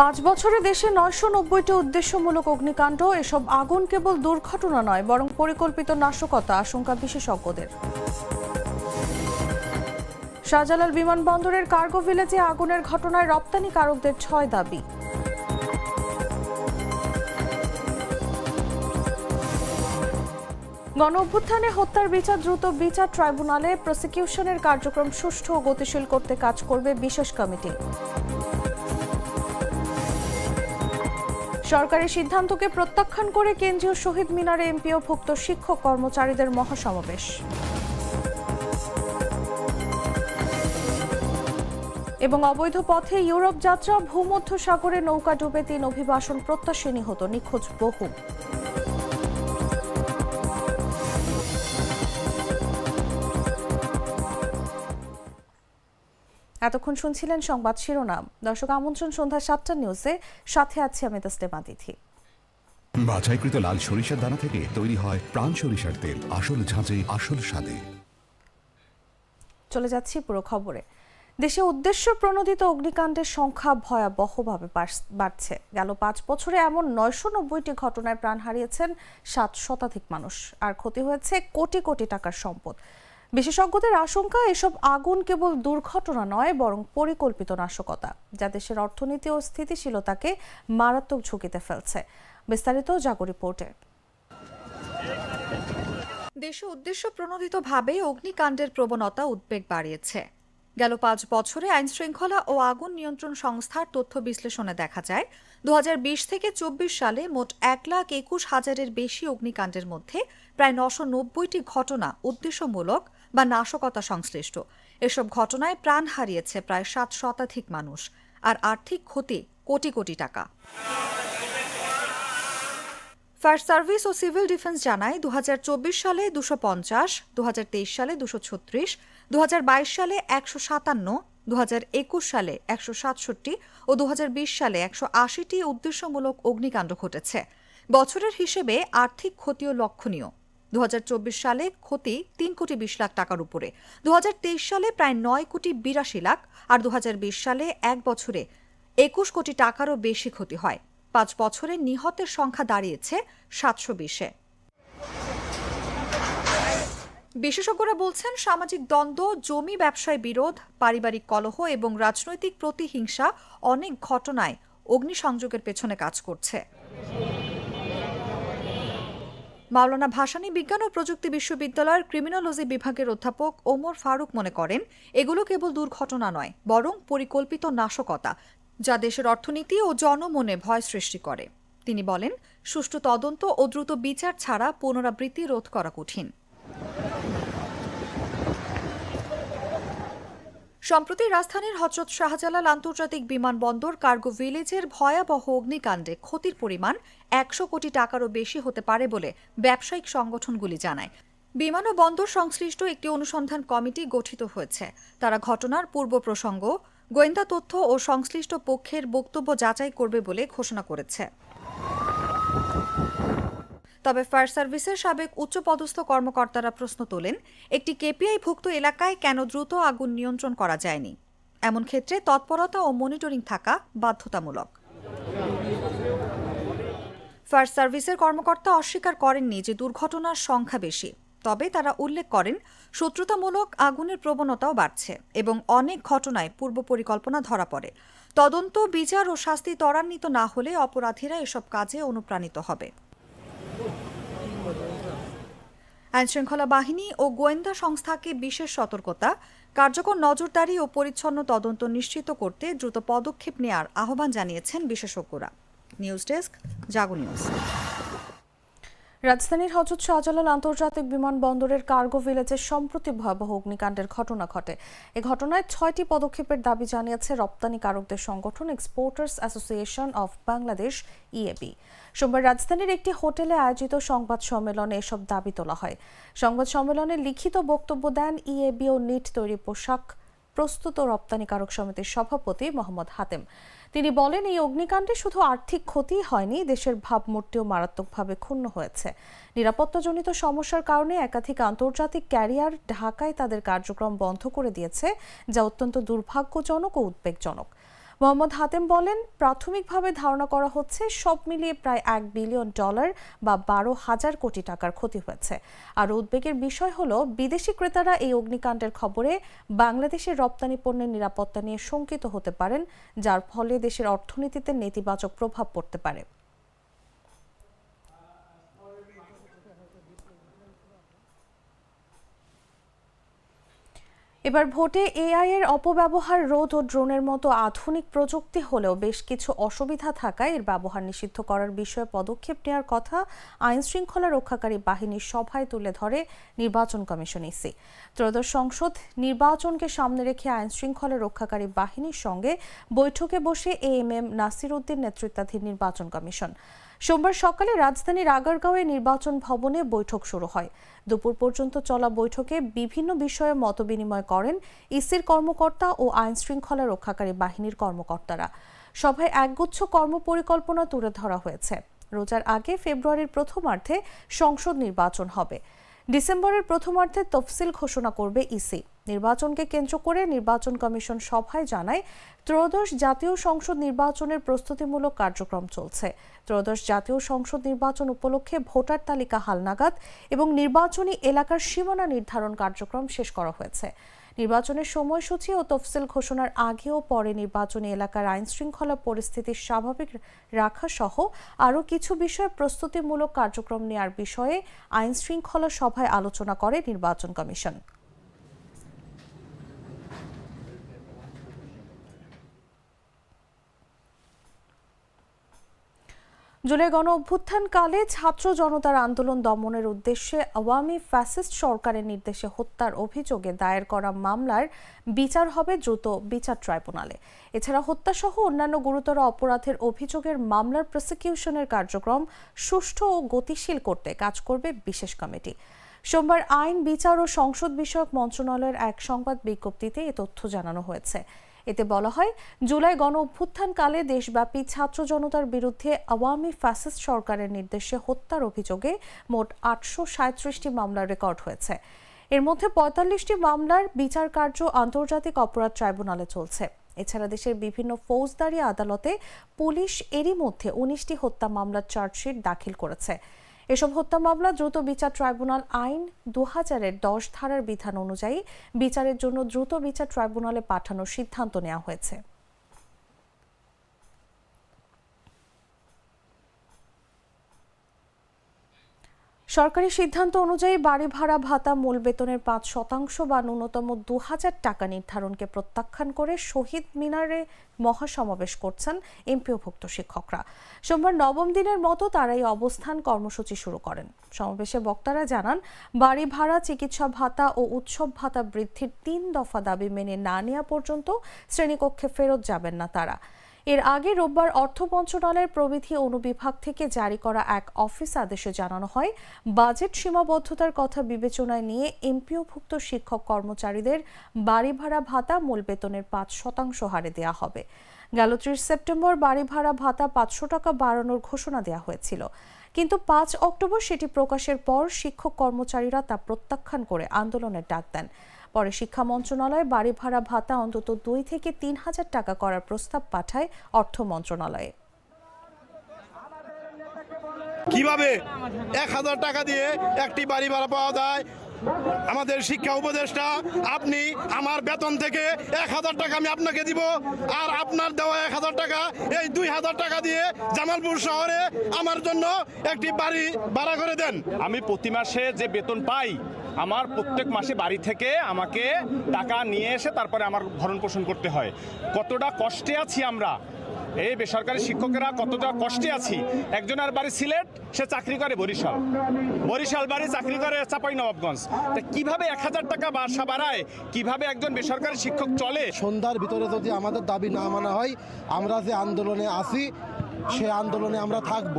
পাঁচ বছরে দেশে নয়শো নব্বইটি উদ্দেশ্যমূলক অগ্নিকাণ্ড, এসব আগুন কেবল দুর্ঘটনা নয়, বরং পরিকল্পিত নাশকতা, আশঙ্কা বিশেষজ্ঞদের। শাহজালাল বিমানবন্দরের কার্গো ভিলেজে আগুনের ঘটনায় রপ্তানিকারকদের ছয় দাবি। গণ অভ্যুত্থানে হত্যার বিচার দ্রুত বিচার ট্রাইব্যুনালে, প্রসিকিউশনের কার্যক্রম সুষ্ঠু ও গতিশীল করতে কাজ করবে বিশেষ কমিটি। সরকারি সিদ্ধান্তকে প্রত্যাখ্যান করে কেন্দ্রীয় শহীদ মিনারে এমপিও ভুক্ত শিক্ষক কর্মচারীদের মহাসমাবেশ। এবং অবৈধ পথে ইউরোপ যাত্রা ভূমধ্য সাগরে নৌকা ডুবে তিন অভিবাসন প্রত্যাশী নিহত, নিখোঁজ বহু। এতক্ষণ শুনছিলেন সংবাদ শিরোনাম। দর্শক আমন্ত্রণ সন্ধ্যা সাতটা নিউজে। সাথে আছি আমি তাসলিমা তিথি। বাছাইকৃত লাল সরিষার দানা থেকে তৈরি হয় প্রাণ সরিষার তেল। আসল ঝাঁঝে আসল স্বাদে। চলে যাচ্ছি পুরো খবরে। দেশে উদ্দেশ্য প্রণোদিত অগ্নিকাণ্ডের সংখ্যা ভয়াবহভাবে বাড়ছে গেল পাঁচ বছরে এমন নয়শো নব্বইটি ঘটনায় প্রাণ হারিয়েছেন সাত শতাধিক মানুষ। আর ক্ষতি হয়েছে কোটি কোটি টাকার সম্পদ। বিশেষজ্ঞদের আশঙ্কা, এসব আগুন কেবল দুর্ঘটনা নয়, বরং পরিকল্পিত নাশকতা, যা দেশের অর্থনীতি ও স্থিতিশীলতাকে মারাত্মক ঝুঁকিতে ফেলছে। বিস্তারিত জাগো রিপোর্টে। দেশে উদ্দেশ্য প্রণোদিতভাবে অগ্নিকাণ্ডের প্রবণতা উদ্বেগ বাড়িয়েছে। গেল পাঁচ বছরে আইন শৃঙ্খলা ও আগুন নিয়ন্ত্রণ সংস্থার তথ্য বিশ্লেষণে দেখা যায় দু হাজার বিশ থেকে চব্বিশ সালে মোট এক লাখ একুশ হাজারের বেশি অগ্নিকাণ্ডের মধ্যে প্রায় নশো নব্বইটি ঘটনা উদ্দেশ্যমূলক বা নাশকতা সংশ্লিষ্ট। এসব ঘটনায় প্রাণ হারিয়েছে প্রায় সাত শতাধিক মানুষ। আর আর্থিক ক্ষতি কোটি কোটি টাকা। ফায়ার সার্ভিস ও সিভিল ডিফেন্স জানায় দু হাজার চব্বিশ সালে দুশো পঞ্চাশ দু সালে দুশো ছত্রিশ দু সালে একশো সাতান্ন দু সালে একশো সাতষট্টি ও দু হাজার বিশ সালে একশো আশিটি উদ্দেশ্যমূলক অগ্নিকাণ্ড ঘটেছে। বছরের হিসেবে আর্থিক ক্ষতিও লক্ষণীয়। দু হাজার চব্বিশ সালে ক্ষতি তিন কোটি বিশ লাখ টাকার উপরে। দু হাজার তেইশ সালে প্রায় নয় কোটি বিরাশি লাখ আর দু হাজার বিশ সালে এক বছরে একুশ কোটি টাকারও বেশি ক্ষতি হয়। পাঁচ বছরে নিহতের সংখ্যা দাঁড়িয়েছে সাতশো বিশে। বিশেষজ্ঞরা বলছেন, সামাজিক দ্বন্দ্ব, জমি ব্যবসায় বিরোধ, পারিবারিক কলহ এবং রাজনৈতিক প্রতিহিংসা অনেক ঘটনায় অগ্নিসংযোগের পেছনে কাজ করছে। মাওলানা ভাসানী বিজ্ঞান ও প্রযুক্তি বিশ্ববিদ্যালয়ের ক্রিমিনোলজি বিভাগের অধ্যাপক ওমর ফারুক মনে করেন, এগুলো কেবল দুর্ঘটনা নয়, বরং পরিকল্পিত নাশকতা, যা দেশের অর্থনীতি ও জনমনে ভয় সৃষ্টি করে। তিনি বলেন, সুষ্ঠু তদন্ত ও দ্রুত বিচার ছাড়া পুনরাবৃত্তি রোধ করা কঠিন। সম্প্রতি রাজধানীর হজরত শাহজালাল আন্তর্জাতিক বিমানবন্দর কার্গো ভিলেজের ভয়াবহ অগ্নিকাণ্ডে ক্ষতির পরিমাণ একশো কোটি টাকারও বেশি হতে পারে বলে ব্যবসায়িক সংগঠনগুলি জানায়। বিমান ও বন্দর সংশ্লিষ্ট একটি অনুসন্ধান কমিটি গঠিত হয়েছে। তারা ঘটনার পূর্ব প্রসঙ্গ, গোয়েন্দা তথ্য ও সংশ্লিষ্ট পক্ষের বক্তব্য যাচাই করবে বলে ঘোষণা করেছে। তবে ফায়ার সার্ভিসের সাবেক উচ্চপদস্থ কর্মকর্তারা প্রশ্ন তোলেন, একটি কেপিআইভুক্ত এলাকায় কেন দ্রুত আগুন নিয়ন্ত্রণ করা যায়নি? এমন ক্ষেত্রে তৎপরতা ও মনিটরিং থাকা বাধ্যতামূলক। ফায়ার সার্ভিসের কর্মকর্তা অস্বীকার করেননি যে দুর্ঘটনার সংখ্যা বেশি, তবে তারা উল্লেখ করেন, শত্রুতামূলক আগুনের প্রবণতাও বাড়ছে এবং অনেক ঘটনায় পূর্ব পরিকল্পনা ধরা পড়ে। তদন্ত, বিচার ও শাস্তি ত্বরান্বিত না হলে অপরাধীরা এসব কাজে অনুপ্রাণিত হবে। আইনশৃঙ্খলা বাহিনী ও গোয়েন্দা সংস্থাকে বিশেষ সতর্কতা, কার্যকর নজরদারি ও পরিচ্ছন্ন তদন্ত নিশ্চিত করতে দ্রুত পদক্ষেপ নেয়ার আহ্বান জানিয়েছেন বিশেষজ্ঞরা। News desk, Jago news. রাজধানীর হজরত শাহজালাল আন্তর্জাতিক বিমানবন্দরের কার্গো ভিলেজে সম্প্রতি ভয়াবহ অগ্নিকাণ্ডের ঘটনা ঘটে। এ ঘটনায় ছয়টি পদক্ষেপের দাবি জানিয়েছে রপ্তানিকারকদের সংগঠন exporters association of Bangladesh EAB সোমবার রাজধানীর একটি হোটেলে আয়োজিত সংবাদ সম্মেলনে এসব দাবি তোলা হয়। সংবাদ সম্মেলনে লিখিত বক্তব্য দেন ইএবি ও নিট তৈরি পোশাক প্রস্তুত রপ্তানিকারক সমিতির সভাপতি মোহাম্মদ হাতেম। তিনি বলেন, এই অগ্নিকাণ্ডে শুধু আর্থিক ক্ষতি হয়নি, দেশের ভাবমূর্তিও মারাত্মকভাবে ক্ষুণ্ণ হয়েছে। নিরাপত্তাজনিত সমস্যার কারণে একাধিক আন্তর্জাতিক ক্যারিয়ার ঢাকায় তাদের কার্যক্রম বন্ধ করে দিয়েছে, যা অত্যন্ত দুর্ভাগ্যজনক ও উদ্বেগজনক। মোহাম্মদ হাতেম বলেন, প্রাথমিকভাবে ধারণা করা হচ্ছে সব মিলিয়ে প্রায় এক বিলিয়ন ডলার বা বারো হাজার কোটি টাকার ক্ষতি হয়েছে। আর উদ্বেগের বিষয় হল, বিদেশি ক্রেতারা এই অগ্নিকাণ্ডের খবরে বাংলাদেশের রপ্তানি পণ্যের নিরাপত্তা নিয়ে শঙ্কিত হতে পারেন, যার ফলে দেশের অর্থনীতিতে নেতিবাচক প্রভাব পড়তে পারে। এবার ভোটে এআই এর অপব্যবহার রোধ ও ড্রোনের মতো আধুনিক প্রযুক্তি হলেও বেশ কিছু অসুবিধা থাকায় এর ব্যবহার নিষিদ্ধ করার বিষয়ে পদক্ষেপ নেওয়ার কথা আইন শৃঙ্খলা রক্ষাকারী বাহিনীর সভায় তুলে ধরে নির্বাচন কমিশন ইসি। ত্রয়োদশ সংসদ নির্বাচনকে সামনে রেখে আইন শৃঙ্খলা রক্ষাকারী বাহিনীর সঙ্গে বৈঠকে বসে A M M Nasir Uddin নেতৃত্বাধীন নির্বাচন কমিশন। সোমবার সকালে রাজধানীর আগারগাঁওয়ে নির্বাচন ভবনে বৈঠক শুরু হয়। দুপুর পর্যন্ত চলা বৈঠকে বিভিন্ন বিষয়ে মতবিনিময় করেন ইসির কর্মকর্তা ও আইন শৃঙ্খলা রক্ষাকারী বাহিনীর কর্মকর্তারা। সভায় একগুচ্ছ কর্মপরিকল্পনা তুলে ধরা হয়েছে। রোজার আগে ফেব্রুয়ারির প্রথমার্ধে সংসদ নির্বাচন হবে। ডিসেম্বরের প্রথমার্ধে তফসিল ঘোষণা করবে ইসি। নির্বাচনকে কেন্দ্র করে নির্বাচন কমিশন সভায় জানায়, ত্রয়োদশ জাতীয় সংসদ নির্বাচনের প্রস্তুতিমূলক কার্যক্রম চলছে। ত্রয়োদশ জাতীয় সংসদ নির্বাচন উপলক্ষে ভোটার তালিকা হালনাগাদ এবং নির্বাচনী এলাকার সীমানা নির্ধারণ কার্যক্রম শেষ করা হয়েছে। নির্বাচনের সময়সূচি ও তফসিল ঘোষণার আগে ও পরে নির্বাচনী এলাকার আইন শৃঙ্খলা পরিস্থিতি স্বাভাবিক রাখা সহ আরও কিছু বিষয়ে প্রস্তুতিমূলক কার্যক্রম নেয়ার বিষয়ে আইন শৃঙ্খলা সভায় আলোচনা করে নির্বাচন কমিশন। জুলাই গণ অভ্যুত্থানকালে ছাত্র জনতার আন্দোলন দমনের উদ্দেশ্যে আওয়ামী ফ্যাসিস্ট সরকারের নির্দেশে হত্যার অভিযোগে দায়ের করা মামলার বিচার হবে দ্রুত বিচার ট্রাইব্যুনালে। এছাড়া হত্যাসহ অন্যান্য গুরুতর অপরাধের অভিযোগের মামলার প্রসিকিউশনের কার্যক্রম সুষ্ঠু ও গতিশীল করতে কাজ করবে বিশেষ কমিটি। সোমবার আইন, বিচার ও সংসদ বিষয়ক মন্ত্রণালয়ের এক সংবাদ বিজ্ঞপ্তিতে এ তথ্য জানানো হয়েছে। এতে বলা হয়, জুলাই গণ অভ্যুত্থানকালে দেশব্যাপী ছাত্র জনতার বিরুদ্ধে আওয়ামী ফ্যাসিস্ট সরকারের নির্দেশে হত্যার অভিযোগে মোট আটশো সাঁত্রিশটি মামলার রেকর্ড হয়েছে। এর মধ্যে পঁয়তাল্লিশটি মামলার বিচার কার্য আন্তর্জাতিক অপরাধ ট্রাইব্যুনালে চলছে। এছাড়া দেশের বিভিন্ন ফৌজদারি আদালতে পুলিশ এরই মধ্যে উনিশটি হত্যা মামলার চার্জশিট দাখিল করেছে। এসব হত্যা মামলা দ্রুত বিচার ট্রাইব্যুনাল আইন দু হাজারের দশ ধারার বিধান অনুযায়ী বিচারের জন্য দ্রুত বিচার ট্রাইব্যুনালে পাঠানোর সিদ্ধান্ত নেওয়া হয়েছে। সরকারি সিদ্ধান্ত অনুযায়ী বাড়ি ভাড়া ভাতা, মূল বেতনের পাঁচ শতাংশ বা ন্যূনতম দু হাজার টাকা নির্ধারণকে প্রত্যাখ্যান করে শহীদ মিনারে মহাসমাবেশ করছেন এমপিওভুক্ত শিক্ষকরা। সোমবার নবম দিনের মতো তারা এই অবস্থান কর্মসূচি শুরু করেন। সমাবেশে বক্তারা জানান, বাড়ি ভাড়া, চিকিৎসা ভাতা ও উৎসব ভাতা বৃদ্ধির তিন দফা দাবি মেনে না নেওয়া পর্যন্ত শ্রেণীকক্ষে ফেরত যাবেন না তারা। এর আগে রোববার অর্থ মন্ত্রণালয়ের প্রবিধি অনুবিভাগ থেকে জারি করা এক অফিস আদেশে জানানো হয়, বাজেট সীমাবদ্ধতার কথা বিবেচনায় নিয়ে এমপিওভুক্ত শিক্ষক কর্মচারীদের বাড়ি ভাড়া ভাতা মূল বেতনের পাঁচ শতাংশ হারে দেওয়া হবে। গেল ত্রিশ সেপ্টেম্বর বাড়ি ভাড়া ভাতা পাঁচশো টাকা বাড়ানোর ঘোষণা দেওয়া হয়েছিল। কিন্তু পাঁচ অক্টোবর সেটি প্রকাশের পর শিক্ষক কর্মচারীরা তা প্রত্যাখ্যান করে আন্দোলনের ডাক দেন। পরে শিক্ষা মন্ত্রণালয় বাড়ি ভাড়া ভাতা অন্তত দুই থেকে তিন হাজার টাকা করার প্রস্তাব পাঠায় অর্থ মন্ত্রণালয়ে। কীভাবে এক হাজার টাকা দিয়ে একটি বাড়ি ভাড়া পাওয়া যায়? আমাদের শিক্ষা উপদেষ্টা আপনি আমার বেতন থেকে এক হাজার টাকা আমি আপনাকে দিব আর আপনার দেওয়া এক হাজার টাকা এই দুই হাজার টাকা দিয়ে জামালপুর শহরে আমার জন্য একটি বাড়ি ভাড়া করে দেন। আমি প্রতি মাসে যে বেতন পাই আমার প্রত্যেক মাসে বাড়ি থেকে আমাকে টাকা নিয়ে এসে তারপরে আমার ভরণ পোষণ করতে হয়। কতটা কষ্টে আছি আমরা? এই বেসরকারি শিক্ষকেরা কতটা কষ্টে আছি? একজনের বাড়ি সিলেট, সে চাকরি করে বরিশাল। বরিশাল বাড়ি চাকরি করে চাপাই নবাবগঞ্জ। তা কীভাবে এক হাজার টাকা বাসা বাড়ায়? কীভাবে একজন বেসরকারি শিক্ষক চলে? সন্ধ্যার ভিতরে যদি আমাদের দাবি না মানা হয়, আমরা যে আন্দোলনে আছি সে আন্দোলনে আমরা থাকব।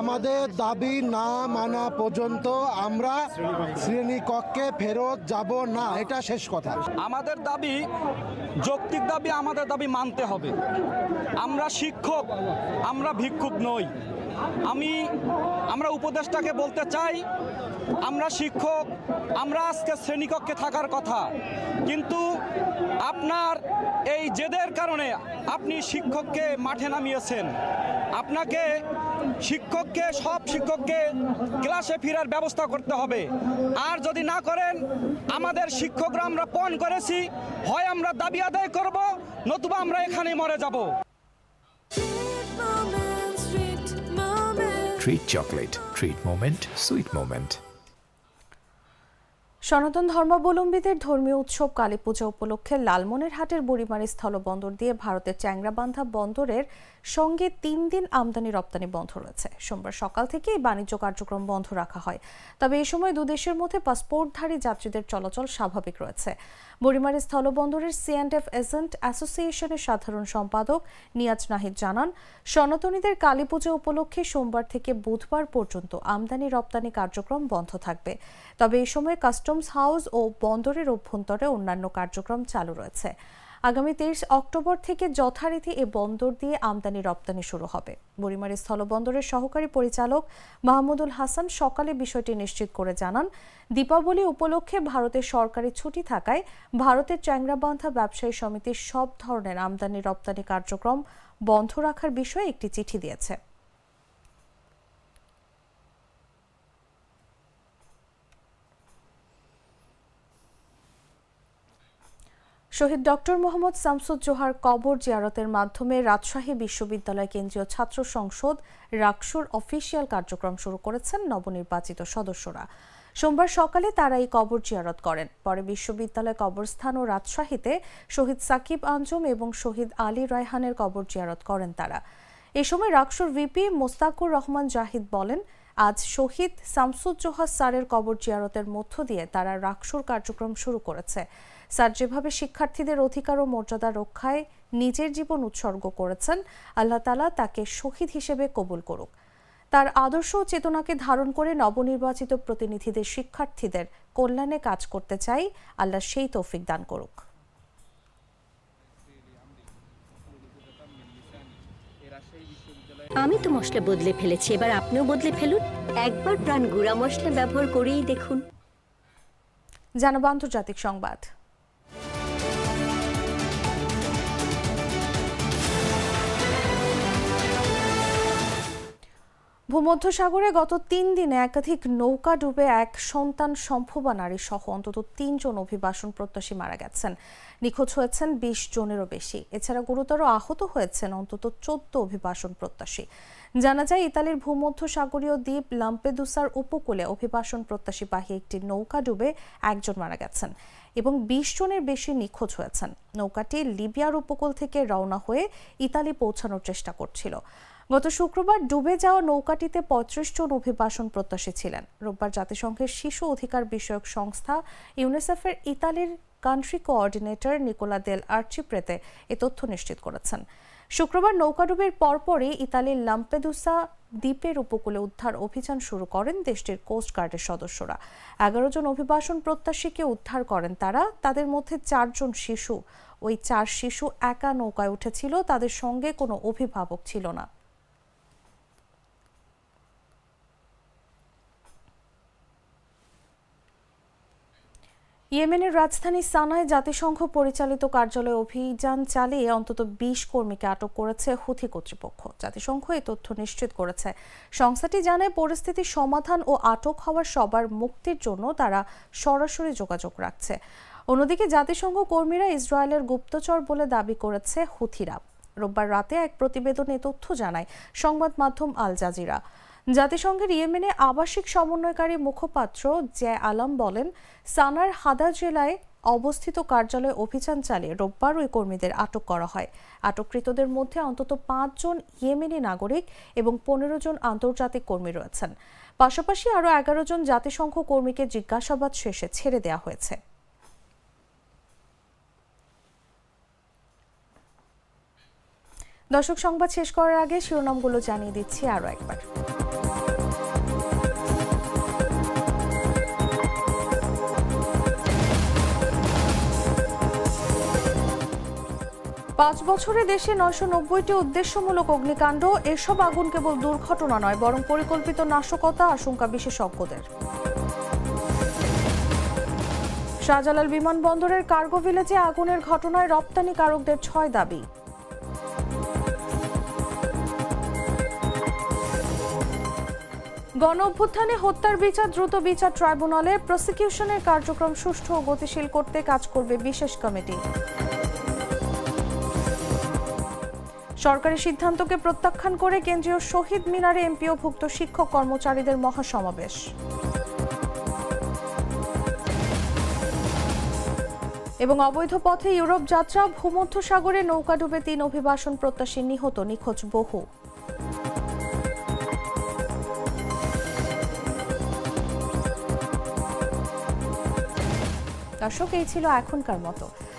আমাদের দাবি না মানা পর্যন্ত আমরা শ্রেণীকক্ষে ফেরত যাব না। এটা শেষ কথা। আমাদের দাবি, যৌক্তিক দাবি, আমাদের দাবি মানতে হবে। আমরা শিক্ষক, আমরা ভিক্ষুক নই। আমি, আমরা উপদেষ্টাকে বলতে চাই, আমরা শিক্ষক, আমরা আজকে শ্রেণীকক্ষে থাকার কথা। কিন্তু আপনার এই জেদের কারণে আপনি শিক্ষককে মাঠে নামিয়েছেন আপনাকে শিক্ষককে সব শিক্ষককে ক্লাসে ফেরার ব্যবস্থা করতে হবে আর যদি না করেন আমাদের শিক্ষকরা আমরা পণ করেছি হয় আমরা দাবি আদায় করব নতুবা আমরা এখানে মরে যাব Treat chocolate. Treat moment. Sweet moment. সনাতন ধর্মাবলম্বীদের ধর্মীয় উৎসব কালী পূজা উপলক্ষে লালমনিরহাটের বুড়িমারি স্থলবন্দর দিয়ে ভারতের চ্যাংরাবান্ধা বন্দরের সঙ্গে তিন দিন আমদানি রপ্তানি বন্ধ রয়েছে। সোমবার সকাল থেকে এই বাণিজ্য কার্যক্রম বন্ধ রাখা হয়। তবে এ সময় দুদেশের মধ্যে পাসপোর্টধারী যাত্রীদের চলাচল স্বাভাবিক রয়েছে। বুড়িমারি স্থলবন্দরের সিএনএফ এজেন্ট অ্যাসোসিয়েশনের সাধারণ সম্পাদক নিয়াজ নাহিদ জানান, সনাতনীদের কালী পূজা উপলক্ষে সোমবার থেকে বুধবার পর্যন্ত আমদানি রপ্তানি কার্যক্রম বন্ধ থাকবে। তবে এই সময় কাস্টমস হাউস ও বন্দরের অভ্যন্তরে অন্যান্য কার্যক্রম চালু রয়েছে। আগামী তেইশ অক্টোবর থেকে যথারীতি এ বন্দর দিয়ে আমদানি রপ্তানি শুরু হবে। বুড়িমারি স্থলবন্দরের সহকারী পরিচালক মাহমুদুল হাসান সকালে বিষয়টি নিশ্চিত করে জানান, দীপাবলি উপলক্ষে ভারতের সরকারি ছুটি থাকায় ভারতের চ্যাংরাবান্ধা ব্যবসায়ী সমিতির সব ধরনের আমদানি রপ্তানি কার্যক্রম বন্ধ রাখার বিষয়ে একটি চিঠি দিয়েছে। শহীদ ডক্টর মোহাম্মদ শামসুজ্জোহার কবর জিয়ারতের মাধ্যমে রাজশাহী বিশ্ববিদ্যালয় কেন্দ্রীয় ছাত্র সংসদ রাকসুর অফিসিয়াল কার্যক্রম শুরু করেছেন নবনির্বাচিত সদস্যরা। সোমবার সকালে তারা এই কবর জিয়ারত করেন। পরে বিশ্ববিদ্যালয় কবরস্থান ও রাজশাহীতে শহীদ সাকিব আঞ্জুম এবং শহীদ আলী রায়হানের কবর জিয়ারত করেন তারা। এ সময় রাকসুর ভিপি মোস্তাকুর রহমান জাহিদ বলেন, আজ শহীদ শামসুজ্জোহা স্যারের কবর জিয়ারতের মধ্য দিয়ে তারা রাকসুর কার্যক্রম শুরু করেছে। স্যার যেভাবে শিক্ষার্থীদের অধিকার ও মর্যাদা রক্ষায় নিজের জীবন উৎসর্গ করেছেন আল্লাহ তালা তাকে শহীদ হিসেবে কবুল করুক। তার আদর্শ ও চেতনাকে ধারণ করে নবনির্বাচিত প্রতিনিধিদের শিক্ষার্থীদের কল্যাণে কাজ করতে চাই। আল্লাহ সেই তৌফিক দান করুক। আমি তো মশলা বদলে ফেলেছি এবার আপনিও বদলে ফেলুন। একবার প্রাণ গুঁড়া মশলা ব্যবহার করেই দেখুন। জানাব আন্তর্জাতিক সংবাদ। ভূমধ্যসাগরে গত তিন দিনে একাধিক নৌকা ডুবে এক সন্তান সম্ভবা নারী সহ অন্তত তিনজন অভিবাসন প্রত্যাশী মারা গেছেন। নিখোঁজ হয়েছেন বিশ জনেরও বেশি। এছাড়া গুরুতর আহত হয়েছেন অন্তত চোদ্দ অভিবাসন প্রত্যাশী। জানা যায়, ইতালির ভূমধ্যসাগরীয় দ্বীপ লাম্পেদুসার উপকূলে অভিবাসন প্রত্যাশী প্রত্যাশীবাহী একটি নৌকা ডুবে একজন মারা গেছেন এবং বিশ জনের বেশি নিখোঁজ হয়েছেন। নৌকাটি লিবিয়ার উপকূল থেকে রওনা হয়ে ইতালি পৌঁছানোর চেষ্টা করছিল। গত শুক্রবার ডুবে যাওয়া নৌকাটিতে পঁয়ত্রিশ জন অভিবাসন প্রত্যাশী ছিলেন। রোববার জাতিসংঘের শিশু অধিকার বিষয়ক সংস্থা ইউনিসেফের ইতালির country coordinator Nicola Del Arciprete এ তথ্য নিশ্চিত করেছেন। শুক্রবার নৌকাডুবির পরপরই ইতালির লাম্পেদুসা দ্বীপের উপকূলে উদ্ধার অভিযান শুরু করেন দেশটির কোস্ট গার্ডের সদস্যরা। এগারো জন অভিবাসন প্রত্যাশীকে উদ্ধার করেন তারা। তাদের মধ্যে চারজন শিশু। ওই চার শিশু একা নৌকায় উঠেছিল। তাদের সঙ্গে কোনো অভিভাবক ছিল না। ইয়েমেনের রাজধানী সানায় জাতিসংঘ পরিচালিত কার্যালয়ে অভিযান চালিয়ে অন্তত বিশ কর্মীকে আটক করেছে হুথি কর্তৃপক্ষ। জাতিসংঘ এই তথ্য নিশ্চিত করেছে। সংস্থাটি জানায় পরিস্থিতির সমাধান ও আটক হওয়ার সবার মুক্তির জন্য তারা সরাসরি যোগাযোগ রাখছে। অন্যদিকে, জাতিসংঘ কর্মীরা ইসরায়েলের গুপ্তচর বলে দাবি করেছে হুথিরা। রোববার রাতে এক প্রতিবেদনে তথ্য জানায় সংবাদ মাধ্যম আল জাজিরা। জাতিসংঘের ইয়েমেনে আবাসিক সমন্বয়কারী মুখপাত্র জে আলম বলেন, সানার হাদা জেলায় অবস্থিত কার্যালয়ে অভিযান চালিয়ে রোববার ওই কর্মীদের আটক করা হয়। আটককৃতদের মধ্যে অন্তত পাঁচজন ইয়েমেনি নাগরিক এবং পনেরো জন আন্তর্জাতিক কর্মী রয়েছেন। পাশাপাশি আরও এগারো জন জাতিসংঘ কর্মীকে জিজ্ঞাসাবাদ শেষে ছেড়ে দেওয়া হয়েছে। দর্শক সংবাদ শেষ করার আগে শিরোনামগুলো জানিয়ে দিচ্ছি আরও একবার। পাঁচ বছরে দেশে নয়শো নব্বইটি উদ্দেশ্যমূলক অগ্নিকাণ্ড, এসব আগুন কেবল দুর্ঘটনা নয়, বরং পরিকল্পিত নাশকতা আশঙ্কা বিশেষজ্ঞদের। শাহজালাল বিমানবন্দরের কার্গো ভিলেজে আগুনের ঘটনায় রপ্তানিকারকদের ছয় দাবি। গণ অভ্যুত্থানে হত্যার বিচার দ্রুত বিচার ট্রাইব্যুনালে প্রসিকিউশনের কার্যক্রম সুষ্ঠু ও গতিশীল করতে কাজ করবে বিশেষ কমিটি। সরকারি সিদ্ধান্তকে প্রত্যাখ্যান করে কেন্দ্রীয় শহীদ মিনারে এমপিওভুক্ত শিক্ষক কর্মচারীদের মহাসমাবেশ। এবং অবৈধ পথে ইউরোপ যাত্রা, ভূমধ্যসাগরে নৌকা ডুবে তিন অভিবাসন প্রত্যাশী নিহত নিখোঁজ বহু। দর্শক, এই ছিল এখনকার মতো।